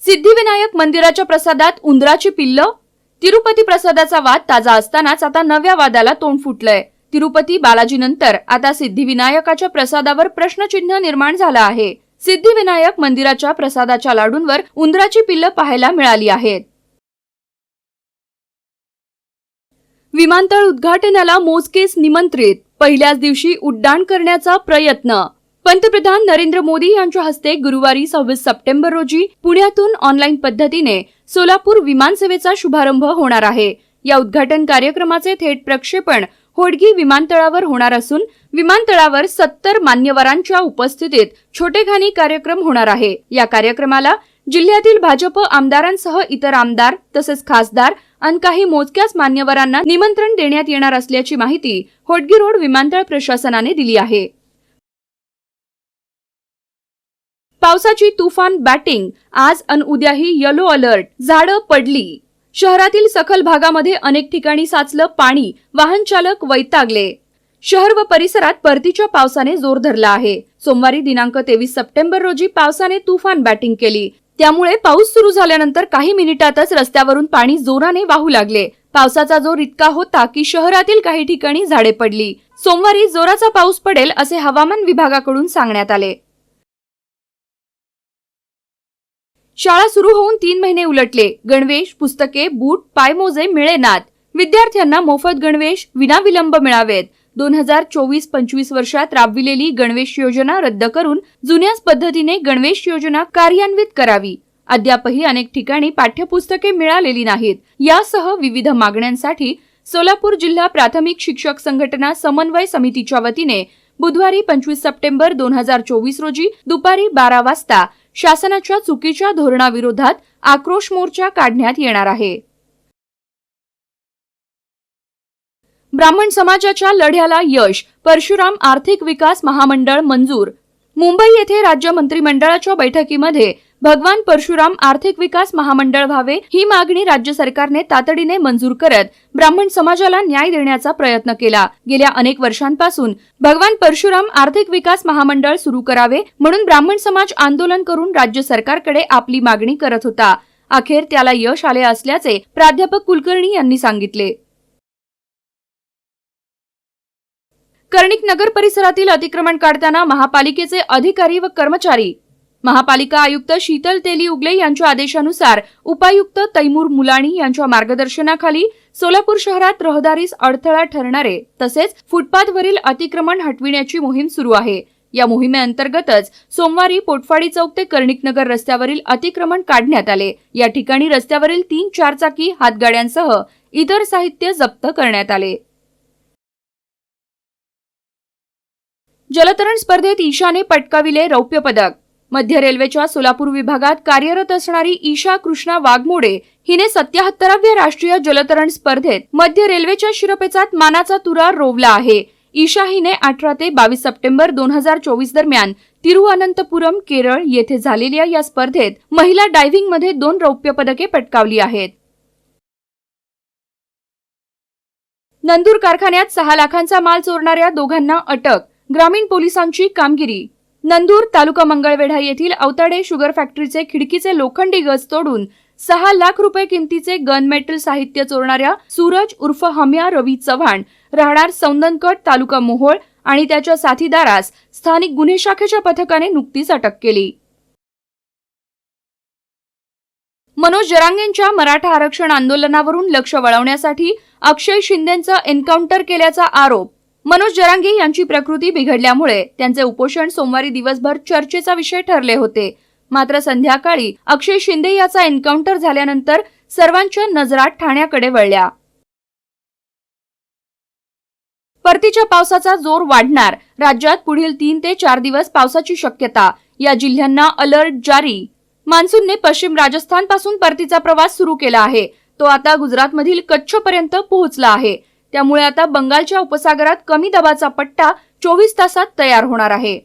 सिद्धिविनायक मंदिराच्या प्रसादात उंदराची पिल्ल? तिरुपती प्रसादाचा वाद ताजा असतानाच आता नव्या वादाला तोंड फुटलंय. तिरुपती बालाजीनंतर आता सिद्धिविनायकाच्या प्रसादावर प्रश्नचिन्ह निर्माण झालं आहे. सिद्धिविनायक मंदिराच्या प्रसादाच्या लाडूंवर उंदराची पिल्ल पाहायला मिळाली आहेत. विमानतळ उद्घाटनाला मोजकेच निमंत्रित. पहिल्याच दिवशी उड्डाण करण्याचा प्रयत्न पंतप्रधान नरेंद्र मोदी यांच्या हस्ते गुरुवारी सव्वीस सप्टेंबर रोजी पुण्यातून ऑनलाईन पद्धतीने सोलापूर विमानसेवेचा शुभारंभ होणार आहे. या उद्घाटन कार्यक्रमाचे थेट प्रक्षेपण होडगी विमानतळावर होणार असून विमानतळावर सत्तर मान्यवरांच्या उपस्थितीत छोटेखानी कार्यक्रम होणार आहे. या कार्यक्रमाला जिल्ह्यातील भाजप आमदारांसह इतर आमदार तसेच खासदार आणि काही मोजक्याच मान्यवरांना निमंत्रण देण्यात येणार असल्याची माहिती होडगी रोड विमानतळ प्रशासनाने दिली आहे. पावसाची तुफान बॅटिंग आज अन उद्याही येलो अलर्ट झाडं पडली. शहरातील सखल भागामध्ये अनेक ठिकाणी साचलं पाणी वाहन चालक वैतागले. शहर व परिसरात परतीच्या पावसाने जोर धरला आहे. सोमवारी दिनांक तेवीस सप्टेंबर रोजी पावसाने तुफान बॅटिंग केली. त्यामुळे पाऊस सुरू झाल्यानंतर काही मिनिटातच रस्त्यावरून पाणी जोराने वाहू लागले. पावसाचा जोर इतका होता की शहरातील काही ठिकाणी झाडे पडली. सोमवारी जोराचा पाऊस पडेल असे हवामान विभागाकडून सांगण्यात आले. शाळा सुरू होऊन तीन महिने उलटले. गणवेश पुस्तके बूट पायमोजे मिळेनात. विद्यार्थ्यांना मोफत गणवेश विनाविलंब मिळावेत. दोन हजार चोवीस पंचवीस वर्षात राबविलेली गणवेश योजना रद्द करून जुन्याच पद्धतीने गणवेश योजना कार्यान्वित करावी. अद्यापही अनेक ठिकाणी पाठ्यपुस्तके मिळालेली नाहीत. यासह विविध मागण्यांसाठी सोलापूर जिल्हा प्राथमिक शिक्षक संघटना समन्वय समितीच्या वतीने बुधवारी पंचवीस सप्टेंबर दोन हजार चोवीस रोजी दुपारी बारा वाजता शासनाच्या चुकीच्या धोरणाविरोधात आक्रोश मोर्चा काढण्यात येणार आहे. ब्राह्मण समाजाच्या लढ्याला यश परशुराम आर्थिक विकास महामंडळ मंजूर मुंबई येथे राज्य मंत्रिमंडळाच्या बैठकीमध्ये भगवान परशुराम आर्थिक विकास महामंडळ व्हावे ही मागणी राज्य सरकारने तातडीने मंजूर करत ब्राह्मण समाजाला न्याय देण्याचा प्रयत्न केला. गेल्या अनेक वर्षांपासून भगवान परशुराम आर्थिक विकास महामंडळ सुरू करावे म्हणून ब्राह्मण समाज आंदोलन करून राज्य सरकारकडे आपली मागणी करत होता. अखेर त्याला यश आले असल्याचे प्राध्यापक कुलकर्णी यांनी सांगितले. कर्णिक नगर परिसरातील अतिक्रमण काढताना महापालिकेचे अधिकारी व कर्मचारी. महापालिका आयुक्त शीतल तेली उगले यांच्या आदेशानुसार उपायुक्त तैमूर मुलाणी यांच्या मार्गदर्शनाखाली सोलापूर शहरात रहदारीस अडथळा ठरणारे तसेच फुटपाथवरील अतिक्रमण हटविण्याची मोहीम सुरू आहे. या मोहिमेअंतर्गतच सोमवारी पोटफाडी चौक ते कर्णिकनगर रस्त्यावरील अतिक्रमण काढण्यात आले. या ठिकाणी रस्त्यावरील तीन चारचाकी हातगाड्यांसह इतर साहित्य जप्त करण्यात आले. जलतरण स्पर्धेत ईशाने पटकाविले रौप्य पदक. मध्य रेल्वेच्या सोलापूर विभागात कार्यरत असणारी ईशा कृष्णा वाघमोडे हिने सत्याहत्तराव्या राष्ट्रीय जलतरण स्पर्धेत मध्य रेल्वेच्या शिरपेचात मानाचा तुरा रोवला आहे. ईशा हिने अठरा ते बावीस सप्टेंबर दोन हजार चोवीस दरम्यान तिरुअनंतपुरम केरळ येथे झालेल्या या स्पर्धेत महिला डायव्हिंगमध्ये दोन रौप्य पदके पटकावली आहेत. नंदूर कारखान्यात सहा लाखांचा माल चोरणाऱ्या दोघांना अटक ग्रामीण पोलिसांची कामगिरी. नंदूर तालुका मंगळवेढा येथील अवताडे शुगर फॅक्टरीचे खिडकीचे लोखंडी गज तोडून सहा लाख रुपये किमतीचे गन मेटल साहित्य चोरणाऱ्या सूरज उर्फ हम्या रवी चव्हाण राहणार सौंदनकट तालुका मोहोळ आणि त्याच्या साथीदारास स्थानिक गुन्हे शाखेच्या पथकाने नुकतीच अटक केली. मनोज जरांगेंच्या मराठा आरक्षण आंदोलनावरून लक्ष वळवण्यासाठी अक्षय शिंदेचं एन्काउंटर केल्याचा आरोप मनोज जरांगे यांची प्रकृती बिघडल्यामुळे त्यांचे उपोषण सोमवारी दिवसभर चर्चेचा विषय ठरले होते. मात्र संध्याकाळी अक्षय शिंदे याचा एन्काउंटर झाल्यानंतर सर्वांच्या नजरा ठाण्याकडे वळल्या. परतीच्या पावसाचा जोर वाढणार. राज्यात पुढील तीन ते चार दिवस पावसाची शक्यता. या जिल्ह्यांना अलर्ट जारी. मान्सूनने पश्चिम राजस्थानपासून परतीचा प्रवास सुरू केला आहे. तो आता गुजरातमधील कच्छपर्यंत पोहोचला आहे. त्यामुळे आता बंगालच्या उपसागरात कमी दाबाचा पट्टा चोवीस तासात तयार होणार आहे.